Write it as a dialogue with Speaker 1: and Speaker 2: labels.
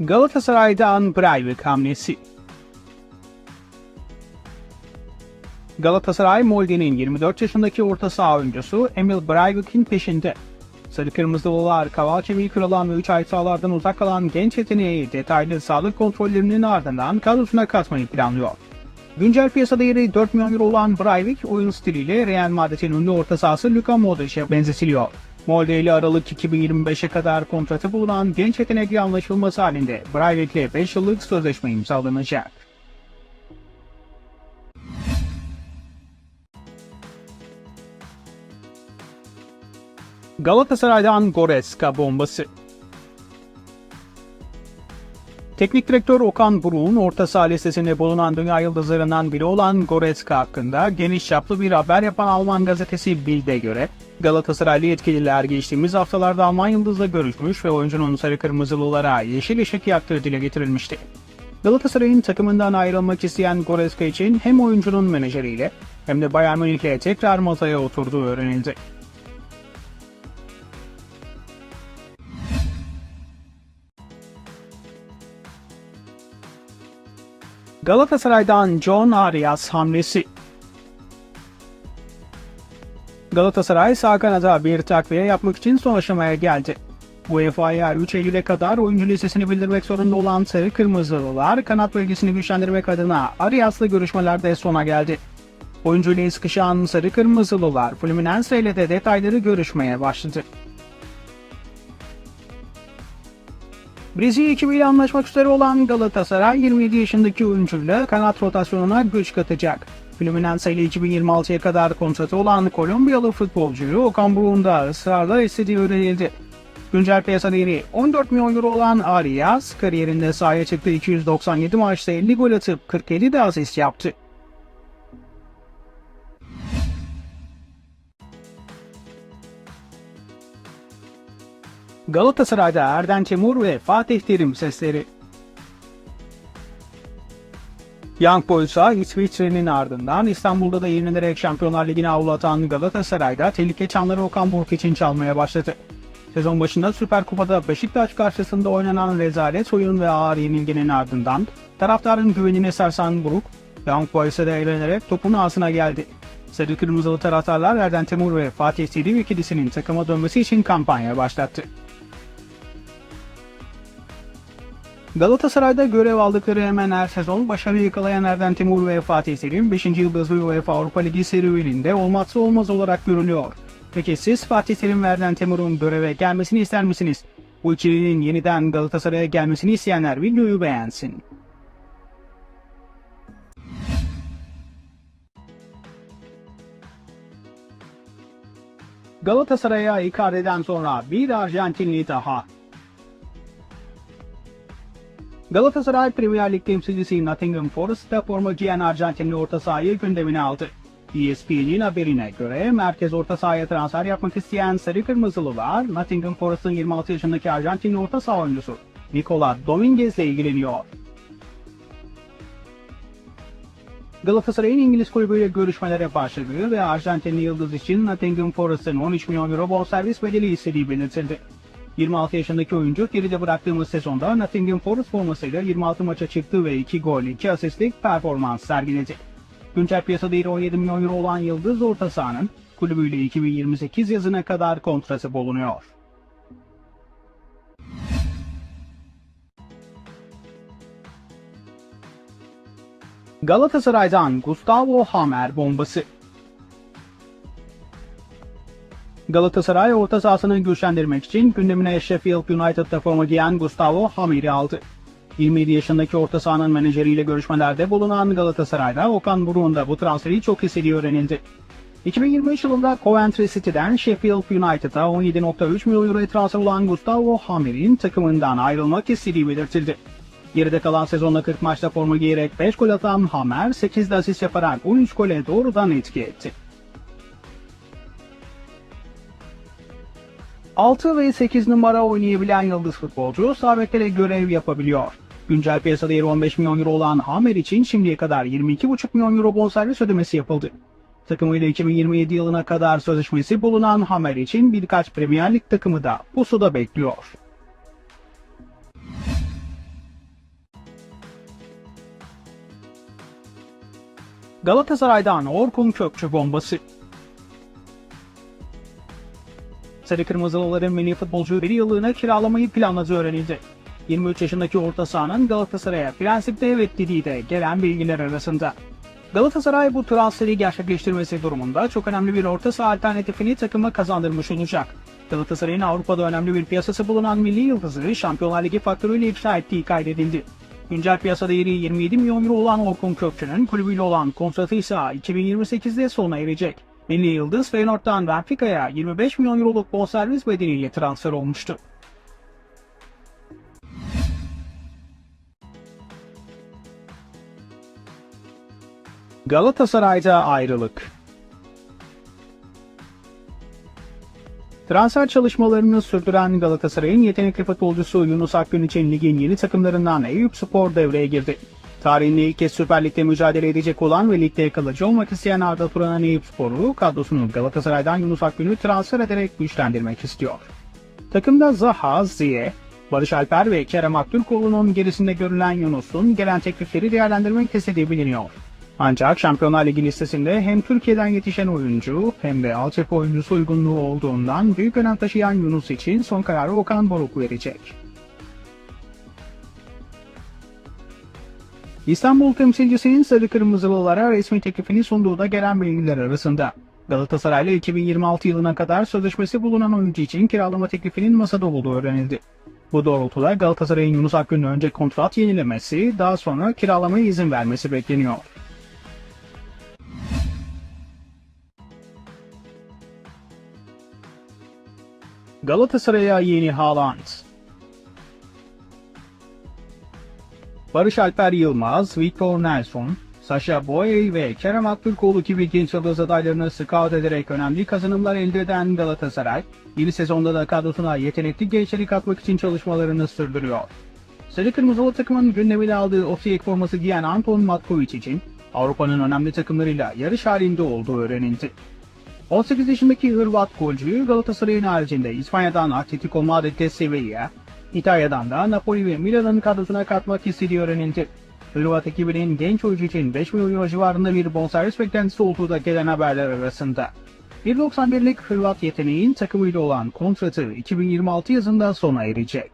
Speaker 1: Galatasaray'dan Breivik hamlesi. Galatasaray Molde'nin 24 yaşındaki orta saha oyuncusu Emil Breivik'in peşinde. Sarı Kırmızılılar kaval kemiği kırılan ve 3 ay sahalardan uzak kalan genç yeteneği detaylı sağlık kontrollerinin ardından kadrosuna katmayı planlıyor. Güncel piyasa değeri 4 milyon euro olan Breivik oyun stiliyle Real Madrid'in ünlü orta sahası Luka Modric'e benzetiliyor. Molde ile Aralık 2025'e kadar kontratı bulunan genç yetenekli anlaşılması halinde Breivik ile 5 yıllık sözleşme imzalanacak. Galatasaray'dan Goretzka bombası. Teknik direktör Okan Buruk'un orta saha listesinde bulunan dünya yıldızlarından biri olan Goretzka hakkında geniş çaplı bir haber yapan Alman gazetesi Bild'e göre Galatasaraylı yetkililer geçtiğimiz haftalarda Alman yıldızla görüşmüş ve oyuncunun sarı kırmızılılara yeşil ışık yaktığı dile getirilmişti. Galatasaray'ın takımından ayrılmak isteyen Goretzka için hem oyuncunun menajeriyle hem de Bayern Münih'le tekrar masaya oturduğu öğrenildi. Galatasaray'dan John Arias hamlesi. Galatasaray sağ kanada bir takviye yapmak için son aşamaya geldi. UEFA'ya 3 Eylül'e kadar oyuncu listesini bildirmek zorunda olan Sarı Kırmızılılar kanat bölgesini güçlendirmek adına Arias'la görüşmelerde sona geldi. Oyuncu ile sıkışan Sarı Kırmızılılar Fluminense ile de detayları görüşmeye başladı. Brezilya ekibiyle anlaşmak üzere olan Galatasaray 27 yaşındaki oyuncuyla kanat rotasyonuna güç katacak. Fluminense ile 2026'ya kadar kontratı olan Kolombiyalı futbolcuyu Okan Buruk'un da ısrarla istediği öğrenildi. Güncel piyasa değeri 14 milyon euro olan Arias, kariyerinde sahaya çıktığı 297 maçta 50 gol atıp 47 de asist yaptı. Galatasaray'da Erden Timur ve Fatih Terim sesleri. Young Boys'a İsviçre'nin ardından İstanbul'da da yenilerek Şampiyonlar Ligi'ne avlatan Galatasaray'da tehlike çanları Okan Buruk için çalmaya başladı. Sezon başında Süper Kupa'da Beşiktaş karşısında oynanan rezalet oyun ve ağır yenilginin ardından taraftarın güvenine sarsan Buruk, Young Boys'a da eğlenerek topun ağzına geldi. Sarı Kırmızılı taraftarlar Erden Timur ve Fatih Terim ikilisinin takıma dönmesi için kampanya başlattı. Galatasaray'da görev aldıkları hemen her sezon başarı yakalayan Erden Timur ve Fatih Terim 5. yıldızlı UEFA Avrupa Ligi serüveninde olmazsa olmaz olarak görünüyor. Peki siz Fatih Terim ve Erden Timur'un göreve gelmesini ister misiniz? Bu ikilinin yeniden Galatasaray'a gelmesini isteyenler videoyu beğensin. Galatasaray'a Icardi'den sonra bir Arjantinli daha. Galatasaray Premier Lig temsilcisi Nottingham Forest'ta forma giyen Arjantinli orta sahayı gündemine aldı. ESPN'in haberine göre merkez orta sahaya transfer yapmak isteyen Sarı Kırmızılılar Nottingham Forest'ın 26 yaşındaki Arjantinli orta saha oyuncusu Nicola Dominguez ile ilgileniyor. Galatasaray'ın İngiliz kulübüyle görüşmelere başladığı ve Arjantinli yıldız için Nottingham Forest'ın 13 milyon euro bonservis bedeli istediği belirtildi. 26 yaşındaki oyuncu geride bıraktığımız sezonda Nottingham Forest formasıyla 26 maça çıktı ve 2 gol 2 asistlik performans sergiledi. Güncel piyasa değeri 17 milyon euro olan Yıldız orta sahanın kulübüyle 2028 yazına kadar kontratı bulunuyor. Galatasaray'dan Gustavo Hammer bombası Galatasaray orta sahasını güçlendirmek için gündemine Sheffield United'da forma giyen Gustavo Hamir'i aldı. 27 yaşındaki orta sahanın menajeriyle görüşmelerde bulunan Galatasaray'da Okan Buruk'un da bu transferi çok istediği öğrenildi. 2023 yılında Coventry City'den Sheffield United'a 17.3 milyon euro transfer olan Gustavo Hamir'in takımından ayrılmak istediği belirtildi. Geride kalan sezonda 40 maçta forma giyerek 5 gol atan Hamer 8 asist yaparak 13 gole doğrudan etki etti. 6 ve 8 numara oynayabilen yıldız futbolcu Sabek'te görev yapabiliyor. Güncel piyasada yeri 15 milyon euro olan Hamer için şimdiye kadar 22,5 milyon euro bonservis ödemesi yapıldı. Takımıyla 2027 yılına kadar sözleşmesi bulunan Hamer için birkaç Premier Lig takımı da pusuda bekliyor. Galatasaray'dan Orkun Kökçü bombası Sarı Kırmızılıların milli futbolcu bir yıllığına kiralamayı planladığı öğrenildi. 23 yaşındaki orta sahanın Galatasaray'a prensipte evet dediği de gelen bilgiler arasında. Galatasaray bu transferi gerçekleştirmesi durumunda çok önemli bir orta saha alternatifini takıma kazandırmış olacak. Galatasaray'ın Avrupa'da önemli bir piyasası bulunan milli yıldızı Şampiyonlar Ligi faktörüyle ifşa ettiği kaydedildi. Güncel piyasa değeri 27 milyon euro olan Orkun Kökçü'nün kulübüyle olan kontratı ise 2028'de sona erecek. Milli Yıldız Feyenoord'dan Benfica'ya 25 milyon euroluk bonservis bedeliyle transfer olmuştu. Galatasaray'da ayrılık Transfer çalışmalarını sürdüren Galatasaray'ın yetenekli futbolcusu Yunus Akgün için ligin yeni takımlarından Eyüp Spor devreye girdi. Tarihinde ilk kez Süper Lig'de mücadele edecek olan ve ligde kalıcı olmak isteyen Arda Turan'ın Eyüp Spor'u kadrosunu Galatasaray'dan Yunus Akgün'ü transfer ederek güçlendirmek istiyor. Takımda Zaha, Ziye, Barış Alper ve Kerem Aktürkoğlu'nun gerisinde görülen Yunus'un gelen teklifleri değerlendirmek istediği biliniyor. Ancak Şampiyonlar Ligi listesinde hem Türkiye'den yetişen oyuncu hem de altyapı oyuncusu uygunluğu olduğundan büyük önem taşıyan Yunus için son kararı Okan Boruk verecek. İstanbul temsilcisinin Sarı Kırmızılılara resmi teklifini sunduğu da gelen bilgiler arasında. Galatasaray'la 2026 yılına kadar sözleşmesi bulunan oyuncu için kiralama teklifinin masada olduğu öğrenildi. Bu doğrultuda Galatasaray'ın Yunus Akgün'le önce kontrat yenilemesi, daha sonra kiralamaya izin vermesi bekleniyor. Galatasaray'a yeni Haaland. Barış Alper Yılmaz, Victor Nelson, Sasha Boye ve Kerem Aktürkoğlu gibi genç yıldız adaylarını scout ederek önemli kazanımlar elde eden Galatasaray, yeni sezonda da kadrosuna yetenekli gençleri katmak için çalışmalarını sürdürüyor. Sarı Kırmızılı takımın gündemine aldığı Osijek forması giyen Anton Matkovic için Avrupa'nın önemli takımlarıyla yarış halinde olduğu öğrenildi. 18 yaşındaki Hırvat golcü Galatasaray'ın haricinde İspanya'dan Atletico Madrid'de Sevilla, İtalya'dan da Napoli ve Milan'ın kadrosuna katmak istediği öğrenildi. Hırvat ekibinin genç oyuncu için 5 milyon euro civarında bir bonservis beklentisi olduğu da gelen haberler arasında. 1.91'lik Hırvat yeteneğin takımıyla olan kontratı 2026 yazında sona erecek.